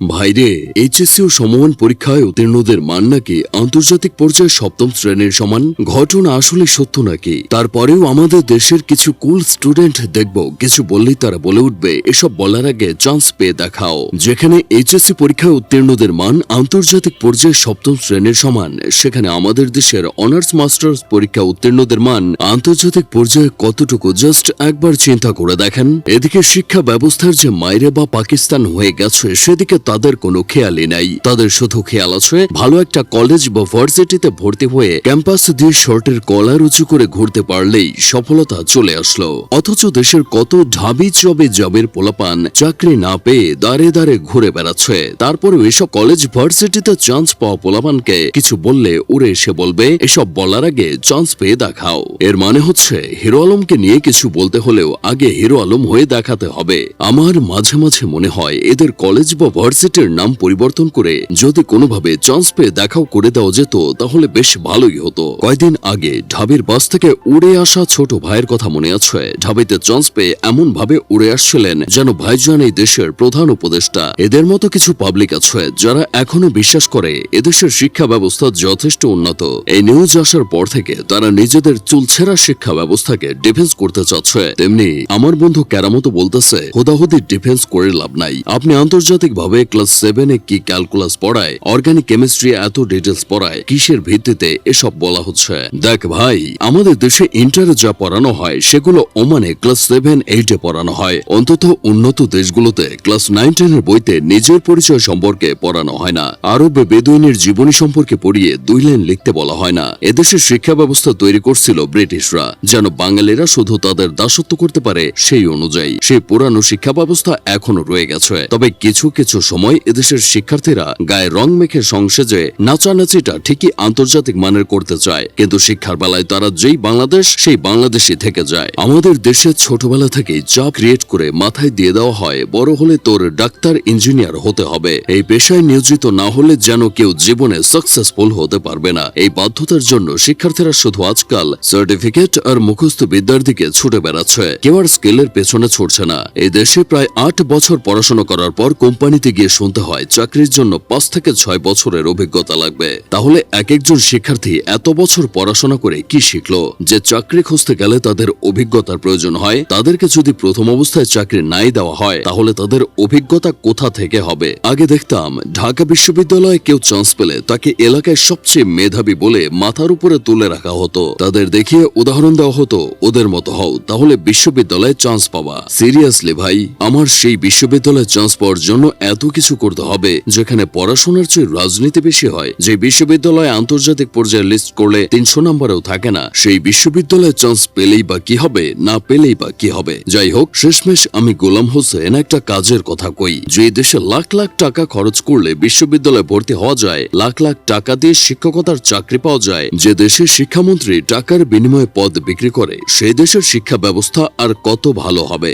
ভাইরে, এইচএসসি ও সমমান পরীক্ষায় উত্তীর্ণদের মান নাকি আন্তর্জাতিক পর্যায়ে সপ্তম শ্রেণির সমান? ঘটনা আসলে সত্য নাকি? তারপরেও আমাদের দেশের কিছু কুল স্টুডেন্ট দেখব, কিছু বললেই তারা বলে উঠবে, এসব বলার আগে চান্স পেয়ে দেখাও। যেখানে এইচএসসি পরীক্ষায় উত্তীর্ণদের মান আন্তর্জাতিক পর্যায়ে সপ্তম শ্রেণির সমান, সেখানে আমাদের দেশের অনার্স মাস্টার্স পরীক্ষা উত্তীর্ণদের মান আন্তর্জাতিক পর্যায়ে কতটুকু? জাস্ট একবার চিন্তা করে দেখেন। এদিকে শিক্ষা ব্যবস্থার যে মাইরে বা পাকিস্তান হয়ে গেছে, সেদিকে তাদের কোনো খেয়ালই নাই। তাদের শুধু খেয়াল আছে, ভালো একটা কলেজ বা ভার্সিটিতে ভর্তি হয়ে ক্যাম্পাস দিয়ে শর্টের কলার উঁচু করে ঘুরতে পারলেই সফলতা চলে আসলো। অথচ দেশের কত ঢাবি চবে জবের পোলাপান চাকরি না পেয়ে দাঁড়ে দাঁড়ে ঘুরে বেড়াচ্ছে। তারপরেও এসব কলেজ, ভার্সিটিতে চান্স পাওয়া পোলাপানকে কিছু বললে উড়ে এসে বলবে, এসব বলার আগে চান্স পেয়ে দেখাও। এর মানে হচ্ছে, হিরো আলমকে নিয়ে কিছু বলতে হলেও আগে হিরো আলম হয়ে দেখাতে হবে। আমার মাঝে মাঝে মনে হয়, এদের কলেজ বা ভার্সিটির নাম পরিবর্তন করে যদি কোনোভাবে চান্স পেয়ে দেখাও করে দেওয়া যেত, তাহলে বেশ ভালোই হতো। কয়দিন আগে ঢাবির বাস থেকে উড়ে আসা ছোট ভাইয়ের কথা মনে আছে। ঢাবিতে চান্স পেয়ে এমন ভাবে উড়ে আসছিলেন যেন ভাইজান এই দেশের প্রধান উপদেষ্টা। এদের মতো কিছু পাবলিক আছে যারা এখনও বিশ্বাস করে এদেশের শিক্ষা ব্যবস্থা যথেষ্ট উন্নত। এই নিউজ আসার পর থেকে তারা নিজেদের চুলছেরা শিক্ষা ব্যবস্থাকে ডিফেন্স করতে চাচ্ছে। তেমনি আমার বন্ধু কেরামতো বলতেছে, হুদাহুদি ডিফেন্স করে লাভ নাই। আপনি আন্তর্জাতিক ভাবে ক্লাস সেভেনে কি ক্যালকুলাস পড়ায়? অর্গানিক কেমিস্ট্রি এত ডিটেলস পড়ায়? কিসের ভিত্তিতে এসব বলা হচ্ছে? দেখ ভাই, আমাদের দেশে ইন্টারে যা পড়ানো হয়, সেগুলো ওমানে ক্লাস সেভেন এইটে পড়ানো হয়। অন্তত উন্নত দেশগুলোতে ক্লাস নাইন টেনের বইতে নিজের পরিচয় সম্পর্কে পড়ানো হয় না। আরবে বেদুইনের জীবনী সম্পর্কে পড়িয়ে দুই লাইন লিখতে বলা হয় না। এদেশের শিক্ষা ব্যবস্থা তৈরি করছিল ব্রিটিশরা, যেন বাঙালিরা শুধু তাদের দাসত্ব করতে পারে সেই অনুযায়ী। সেই পুরানো শিক্ষা ব্যবস্থা এখনও রয়ে গেছে। তবে কিছু কিছু সময় এদেশের শিক্ষার্থীরা গায়ে রং মেখে সংসেজে নাচানাচিটা ঠিকই আন্তর্জাতিক মানের করতে চায়। কিন্তু শিক্ষার বেলায় তারা যেই বাংলাদেশ, সেই বাংলাদেশই থেকে যায়। আমাদের দেশে ছোটবেলা থেকেই চাপ ক্রিয়েট করে মাথায় দিয়ে দেওয়া হয়, বড় হলে তোর ডাক্তার ইঞ্জিনিয়ার হতে হবে। এই পেশায় নিয়োজিত না হলে যেন কেউ জীবনে সাকসেসফুল হতে পারবে না। এই বাধ্যতার জন্য শিক্ষার্থীরা শুধু আজকাল সার্টিফিকেট আর মুখস্থ বিদ্যার দিকে ছুটে বেড়াচ্ছে। কেউ আর স্কিলের পেছনে ছুটছে না। এই দেশে প্রায় আট বছর পড়াশোনা করার পর কোম্পানিতে গিয়ে শুনতে হয়, চাকরির জন্য পাঁচ থেকে ছয় বছরের অভিজ্ঞতা লাগবে। তাহলে এক একজন শিক্ষার্থী এত বছর পড়াশোনা করে কি শিখলো? যে চাকরি খুঁজতে গেলে তাদের অভিজ্ঞতার প্রয়োজন হয়, তাদেরকে যদি প্রথম অবস্থায় চাকরি নাই দেওয়া হয়, তাহলে তাদের অভিজ্ঞতা কোথা থেকে হবে? আগে দেখতাম, ঢাকা বিশ্ববিদ্যালয়ে কেউ চান্স পেলে তাকে এলাকায় সবচেয়ে মেধাবী বলে মাথার উপরে তুলে রাখা হতো। তাদের দেখিয়ে উদাহরণ দেওয়া হতো, ওদের মতো হও, তাহলে বিশ্ববিদ্যালয়ে চান্স পাওয়া সিরিয়াসলি ভাই, আমার সেই বিশ্ববিদ্যালয়ে চান্স পাওয়ার জন্য এত কিছু করতে হবে, যেখানে পড়াশোনার চেয়ে রাজনীতি বেশি হয়। যে বিশ্ববিদ্যালয়ে আন্তর্জাতিক পর্যায়ে লিস্ট করলে তিনশো নম্বরেও থাকে না, সেই বিশ্ববিদ্যালয়ে চান্স পেলেই বা কি হবে, না পেলেই বা কি হবে। যাই হোক, শেষমেশ আমি গোলাম হোসেন একটা কাজের কথা কই। যে দেশে লাখ লাখ টাকা খরচ করলে বিশ্ববিদ্যালয়ে ভর্তি হওয়া যায়, লাখ লাখ টাকা দিয়ে শিক্ষকতার চাকরি পাওয়া যায়। যে দেশে শিক্ষামন্ত্রী টাকার বিনিময়ে পদ বিক্রি করে সেই দেশের শিক্ষা ব্যবস্থা আর কত ভালো হবে?